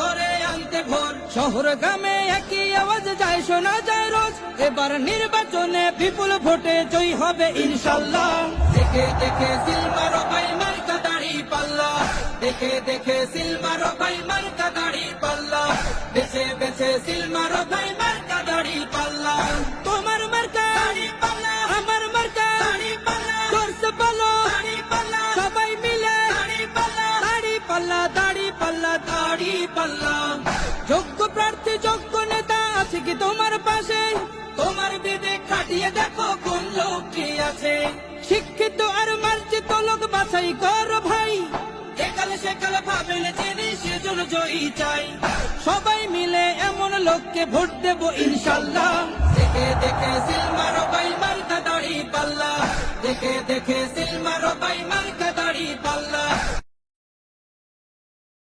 করে আনতে ভোর। শহর একই আওয়াজ যায়, শোনা যায় রোজ। এবার নির্বাচনে বিপুল ভোটে জয়ী হবে ইনশাল্লাহ। দেখে দেখে সিলমারো ভাই মার্কা দাড়ি পাল্লা। দেখে দেখে সিলমারো ভাই মার্কা দাড়ি পাল্লা। বেছে বেছে সিলমারো ভাই মার্কা পাল্লা দাড়ি পাল্লা। যোগ্য প্রার্থী, যোগ্য নেতা আছে কি তোমার পাশে? তোমার বিবেক খাটিয়ে দেখো কোন লোক কি আছে। শিক্ষিত আর মার্জিত লোক বাছাই কর ভাই। সবাই মিলে এমন লোককে ভোট দেব ইনশাল্লাহ। দেখে দেখে সিলমারো বাই মার্কা দাড়ি পাল্লা। দেখে দেখে সিলমারো বাই মার্কা দাড়ি পাল্লা